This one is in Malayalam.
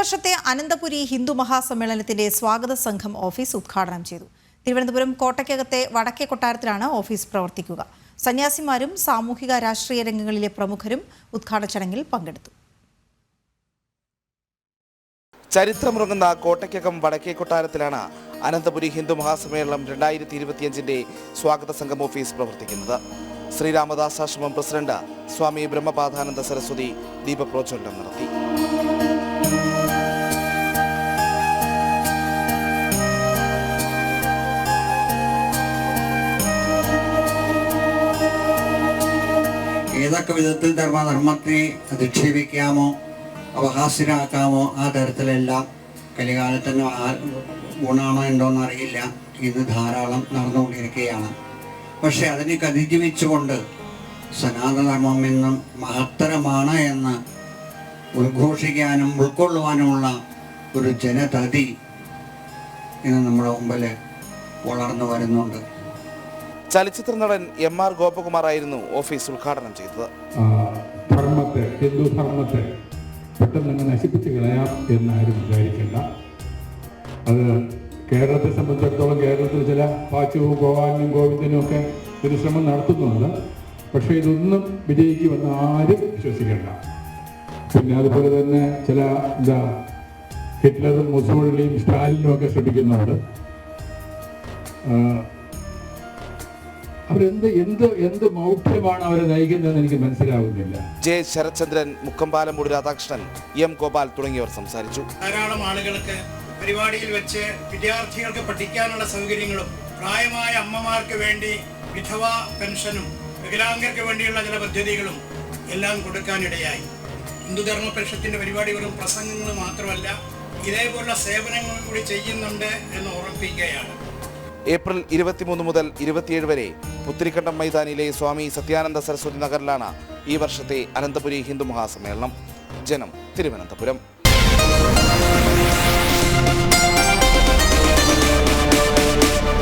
വർഷത്തെ അനന്തപുരി ഹിന്ദു മഹാസമ്മേളനത്തിന്റെ സ്വാഗത സംഘം ഓഫീസ് ഉദ്ഘാടനം ചെയ്തു. തിരുവനന്തപുരം കോട്ടയ്ക്കകത്തെ വടക്കേ കൊട്ടാരത്തിലാണ് ഓഫീസ് പ്രവർത്തിക്കുക. സന്യാസിമാരും സാമൂഹിക രാഷ്ട്രീയ രംഗങ്ങളിലെ പ്രമുഖരും ഉദ്ഘാടന ചടങ്ങിൽ പങ്കെടുത്തു. ചരിത്രമുറങ്ങുന്ന കോട്ടയ്ക്കകം വടക്കേ കൊട്ടാരത്തിലാണ് അനന്തപുരി ഹിന്ദു മഹാസമ്മേളനം രണ്ടായിരത്തി ഇരുപത്തിയഞ്ചിന്റെ സ്വാഗത സംഘം ഓഫീസ് പ്രവർത്തിക്കുന്നത്. ശ്രീരാമദാസാശ്രമം പ്രസിഡന്റ് സ്വാമി ബ്രഹ്മപാദാനന്ദ സരസ്വതി ദീപപ്രോജ്വലനം നടത്തി. ഏതൊക്കെ വിധത്തിൽ ധർമ്മധർമ്മത്തെ അധിക്ഷേപിക്കാമോ അപഹാസ്യരാക്കാമോ ആ തരത്തിലെല്ലാം കലികാലത്തിന് ഗുണമാണോ എന്തോ അറിയില്ല ഇത് ധാരാളം നടന്നുകൊണ്ടിരിക്കുകയാണ്. പക്ഷെ അതിനെ അതിജീവിച്ചുകൊണ്ട് സനാതനധർമ്മം എന്നും മഹത്തരമാണ് എന്ന് ഉദ്ഘോഷിക്കാനും ഉൾക്കൊള്ളുവാനുമുള്ള ഒരു ജനതതി ഇന്ന് നമ്മുടെ മുമ്പിൽ വളർന്നു വരുന്നുണ്ട്. ചലച്ചിത്ര നടൻ എം ആർ ഗോപകുമാർ ആയിരുന്നു ഓഫീസ് ഉദ്ഘാടനം ചെയ്തത്. ധർമ്മത്തെ ഹിന്ദു ധർമ്മത്തെ പെട്ടെന്ന് നശിപ്പിച്ച് കളയാം എന്നാരും വിചാരിക്കേണ്ട. അത് കേരളത്തെ സംബന്ധിച്ചിടത്തോളം കേരളത്തിൽ ചില പാച്ചുവും ഗോവാനും ഗോവിന്ദനും ഒക്കെ ഒരു ശ്രമം നടത്തുന്നുണ്ട്. പക്ഷേ ഇതൊന്നും വിജയിക്കുമെന്ന് ആരും വിശ്വസിക്കേണ്ട. പിന്നെ അതുപോലെ തന്നെ ചില എന്താ ഹിറ്റ്ലറും മുസോളിനിയും സ്റ്റാലിനും ഒക്കെ ശ്രമിക്കുന്നുണ്ട്. അവരെന്ത് എന്ത് എന്ത് മൗഢ്യമാണ് അവരെ നയിക്കുന്നതെന്ന് എനിക്ക് മനസ്സിലാവുന്നില്ല. ജെ ശരത്ചന്ദ്രൻ മുക്കമ്പാലമൂട് രാധാകൃഷ്ണൻ എം ഗോപാൽ തുടങ്ങിയവർ സംസാരിച്ചു. ധാരാളം ആളുകൾക്ക് പരിപാടിയിൽ വെച്ച് വിദ്യാർത്ഥികൾക്ക് പഠിക്കാനുള്ള സൗകര്യങ്ങളും പ്രായമായ അമ്മമാർക്ക് വേണ്ടി വിധവ പെൻഷനും വികലാംഗർക്ക് വേണ്ടിയുള്ള ചില പദ്ധതികളും എല്ലാം കൊടുക്കാനിടയായി. ഹിന്ദുധർമ്മ പരിഷത്തിന്റെ പരിപാടി വെറും പ്രസംഗങ്ങൾ മാത്രമല്ല ഇതേപോലുള്ള സേവനങ്ങളും കൂടി ചെയ്യുന്നുണ്ട് എന്ന് ഓർമ്മിപ്പിക്കുകയാണ് ഏപ്രിൽ ഇരുപത്തിമൂന്ന് മുതൽ ഇരുപത്തിയേഴ് വരെ പുത്തിരിക്കണ്ടം മൈതാനിയിലെ സ്വാമി സത്യാനന്ദ സരസ്വതി നഗറിലാണ് ഈ വർഷത്തെ അനന്തപുരി ഹിന്ദു മഹാസമ്മേളനം. ജനം തിരുവനന്തപുരം.